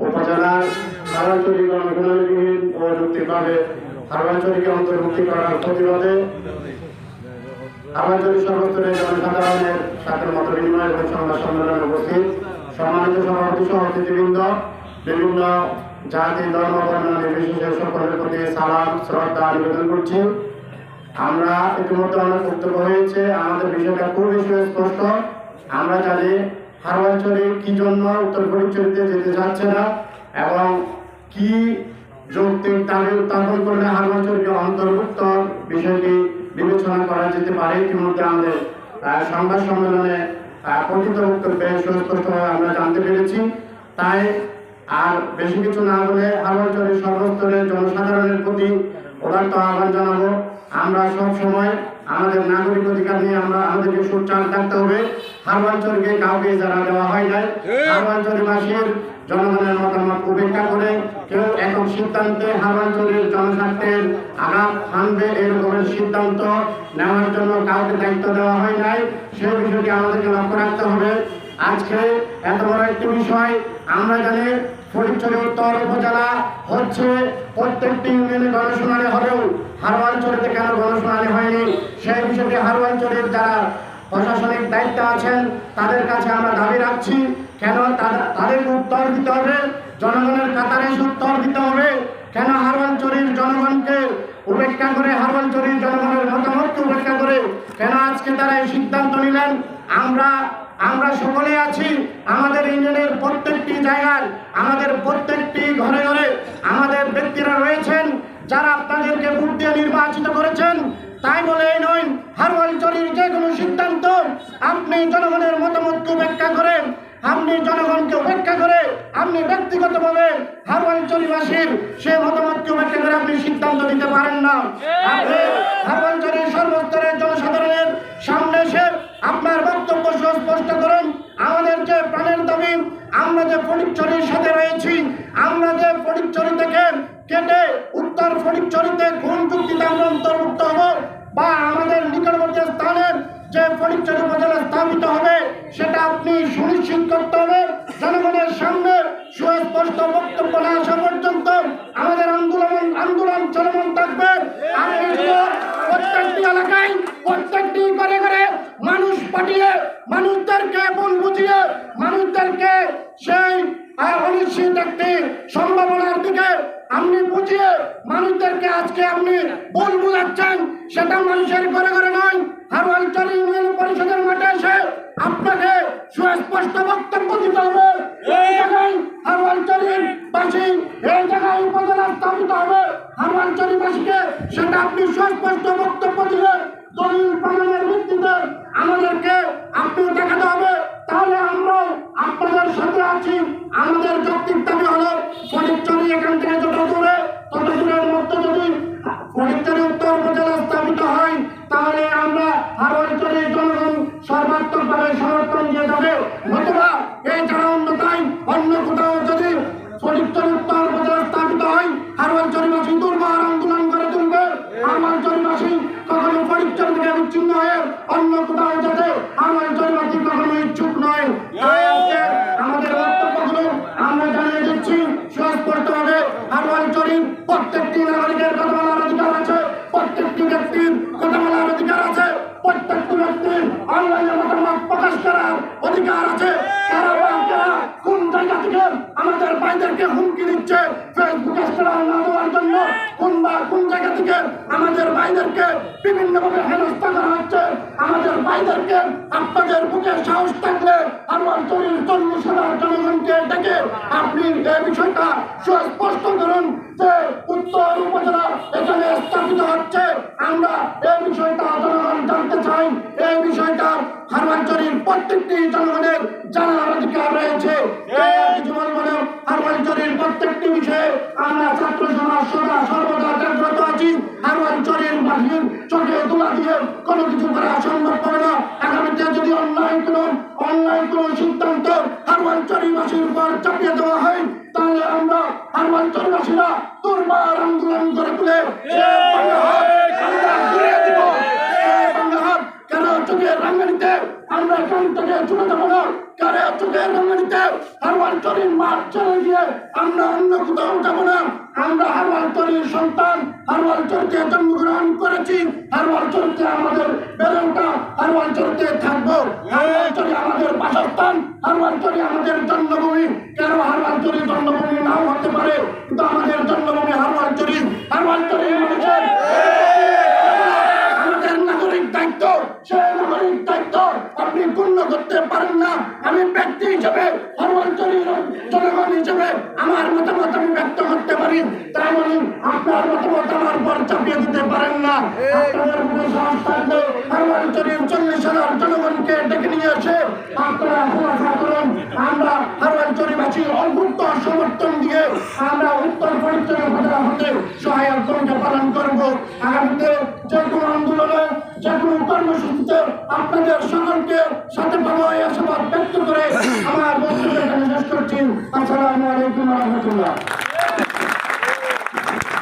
উপজেলার সম্মানিত বিভিন্ন জাতি, ধর্ম, বর্ণ, নির্বিশেষে সকলের প্রতি সালাম, শ্রদ্ধা, নিবেদন করছি। আমরা ইতিমধ্যে অনেক বক্তব্য হয়েছে, আমাদের বিষয়টা খুবই সুস্পষ্ট। আমরা জানি হারবাঞ্চলে কি জন্য উত্তর ফরিদচুরিতে যেতে চাচ্ছে না এবং কি যৌক্তিক দাবি উত্থাপন করলে হারবাঞ্চলকে অন্তর্ভুক্ত বিষয়টি বিবেচনা করা যেতে পারে ইতিমধ্যে আমাদের সংবাদ সম্মেলনে কথিত বক্তব্যে সুস্পষ্টভাবে আমরা জানতে পেরেছি। তাই আর বেশি কিছু না বলে হারবাঞ্চলের সর্বস্তরের জনসাধারণের প্রতি উদার্ত আহ্বান জানাব। আমরা সব সময় আমাদের নাগরিক অধিকার নিয়ে আমরা আমাদেরকে সোচ্চার থাকতে হবে। হারবাঞ্চলকে কাউকে জানা দেওয়া হয় নাই। হারবাঞ্চলবাসীর জনগণের মতামত উপেক্ষা করে কেউ একক সিদ্ধান্তে হারবাঞ্চলের জনস্বার্থের আঘাত হানবে এরকমের সিদ্ধান্ত নেওয়ার জন্য কাউকে দায়িত্ব দেওয়া হয় নাই। সেই বিষয়টি আমাদেরকে লক্ষ্য রাখতে হবে। আজকে এত বড় একটি বিষয় আমরা জানি ফরিদচুরি উত্তর উপজেলা হচ্ছে প্রত্যেকটি ইউনিয়নে গণশুনানি হলেও হারওয়াঞ্চলিতে কেন গণশুনানি হয়নি? সেই বিষয়টি হারওয়াঞ্চলের যারা প্রশাসনিক দায়িত্ব আছেন, তাদের কাছে আমরা দাবি রাখছি, কেন তাদের উত্তর দিতে হবে, জনগণের কাতারে উত্তর দিতে হবে, কেন হারওয়াঞ্চলের জনগণকে উপেক্ষা করে হারওয়াঞ্চলের জনগণের মতামতকে উপেক্ষা করে, কেন আজকে তারা এই সিদ্ধান্ত নিলেন? আমরা আমরা সকলে আছি আমাদের ইউনিয়নের প্রত্যেকটি জায়গায়, আমাদের প্রত্যেকটি ঘরে ঘরে আমাদের ব্যক্তিরা রয়েছেন যারা আপনাদেরকে ভোট দিয়ে নির্বাচিত করেছেন। তাই বলে এই নয় হার অঞ্চলের যে কোনো সিদ্ধান্ত আপনি জনগণের মতামতকে উপেক্ষা করে, আপনি জনগণকে উপেক্ষা করে, আপনি ব্যক্তিগতভাবে হার অঞ্চলবাসীর সে মতামতকে উপেক্ষা করে আপনি সিদ্ধান্ত নিতে পারেন না। আপনি হার অঞ্চলের সর্বস্তরের জনসাধারণের সামনে এসে আপনার বক্তব্য সুস্পষ্ট করুন আমাদের যে প্রাণের দাবি আমরা যে ফটিকচুরির সাথে রয়েছি, আমরা যে ফটিকচুরি থেকে কেটে উত্তর ফটিকচুরিতে কোন চুক্তিতে আমরা অন্তর্ভুক্ত হব বা আমাদের নিকটবর্তী স্থানে যে ফটিকচুরি উপজেলা স্থাপিত হবে, সেটা আপনি সুনিশ্চিত করতে হবে। জনগণের সামনে সুস্পষ্ট বক্তব্য না আসা পর্যন্ত আমাদের আন্দোলন আন্দোলন চলমান থাকবে। প্রত্যেকটি এলাকায় প্রত্যেকটি পাঠিয়ে মানুষদেরকে মন বুঝিয়ে মানুষদেরকে সেই অনিশ্চিত একটি সম্ভাবনার দিকে আপনি বুঝিয়ে মানুষদেরকে আজকে আপনি ভুল বুঝাচ্ছেন, সেটা মানুষের ঘরে ঘরে নয়। অঞ্চল ইউনিয়ন পরিষদের মাঠে এসে আপনাকে সুস্পষ্ট বক্তব্য দিতে হবে। এই জায়গায় অঞ্চলের বাসী, এই জায়গায় উপজেলা স্থাপিত হবে। সেটা আপনি সুস্পষ্ট বক্তব্য দিলে দলিল প্রমাণের ভিত্তিতে আমাদেরকে আপনি দেখাতে হবে। তাহলে আমরা আপনাদের সাথে আছি। আমাদের যৌক্তিক দাবি হলো ফটিকচুরি এখান থেকে যত দূরে, তত দূরের মধ্যে যদি ফটিকচুরি উত্তর উপজেলা স্থাপিত হয়, তাহলে আমরা আর জনগণ সর্বাত্মকভাবে সমর্থন দিয়ে যাবে। নতুবা এই যারা অন্যতায় অন্য কোথাও যদি ফটিকচুরি উত্তর উপজেলা স্থাপিত হয় আর অঞ্চলবাসী দুর্বার আন্দোলন করে তুলবে। আর অঞ্চলবাসী কখনো ফটিকচুরি থেকে বিচ্ছিন্ন হয়ে অন্য কোথাও যেতে আর অঞ্চলবাসী কখনো ইচ্ছুক নয় তাই আজকে আমাদের বক্তব্যগুলো আমরা জানিয়ে দিচ্ছি সুস্পষ্টভাবে আর অঞ্চলের প্রত্যেকটি নাগরিকের কথা বলার অধিকার আছে প্রত্যেকটি ব্যক্তির কথা বলার অধিকার আছে প্রত্যেকটি ব্যক্তির অনলাইনে মতামত প্রকাশ করার অধিকার আছে। কারা বা কোন জায়গা থেকে আমাদের ভাইদেরকে হুমকি দিচ্ছে ফেসবুকে জন্য কোন জায়গা থেকে আমাদের ভাইদেরকে বিভিন্নভাবে হচ্ছে, আমাদের ভাইদেরকে আপনাদের বুকে সাহস থাকলে অঞ্চলের চল্লিশ ডেকে আপনি এই বিষয়টা সুস্পষ্ট করুন যে উত্তর উপজেলা এখানে স্থাপিত হচ্ছে। আমরা এই বিষয়টা জনগণ জানতে চাই। এই বিষয়টা হারবাঞ্চলের প্রত্যেকটি জনগণের জানার অধিকার রয়েছে। এই আর কিছু বলব না প্রত্যেকটি বিষয়ে আমরা ছাত্র সদা সর্বদা জাগ্রত আছি। হারবাঞ্চলের বাসীর চোখে তোলা দিয়ে কোনো কিছু করা সম্ভব হবে না। আগামীতে যদি অন্যায় কোনো অন্যায় কোনো সিদ্ধান্ত হারবাঞ্চলীবাসীর উপর চাপিয়ে দেওয়া হয়, তাহলে আমরা হারবাঞ্চলবাসীরা দুর্বার আন্দোলন করে তুলে কেন চোখের রাঙ্গানিতে আমরা এখান থেকে চলে যাব না? কারে চোখের তরির মাঠ চলে গিয়ে আমরা অন্য কোথাও যাব না। আমরা হারওয়াল তরির সন্তান হারওয়াল চরিতে জন্মগ্রহণ করেছি। হারওয়াল চরিতে আমাদের বেড়ে ওঠা হারওয়াল চরিতে থাকব। হারওয়াল চরি আমাদের বাসস্থান হারওয়াল চরি আমাদের জন্মভূমি কেন হারওয়াল চরি জন্মভূমি নাও হতে পারে কিন্তু আমাদের জন্মভূমি হারওয়াল চরি হারওয়াল চরি মানুষের আমাদের নাগরিক দায়িত্ব সেই নাগরিক দায়িত্ব আপনি পূর্ণ করতে পারেন না। আমি ব্যক্তি হিসেবে জনগণ হিসেবে আমার মতামত আমি ব্যক্ত করতে পারি। তাই বলি আপনার মতামত আমার পর চাপিয়ে দিতে পারেন না। আপনাদের সাহস সর্বাঞ্চলীয় চল্লিশ হাজার জনগণকে ডেকে নিয়ে এসে আপনারা কর্মসূচিতে আপনাদের সকলকে সাথে এই আশাবাদ ব্যক্ত করে আমার বক্তব্য শেষ করছি। আসসালামু আলাইকুম রহমতুল্লাহ।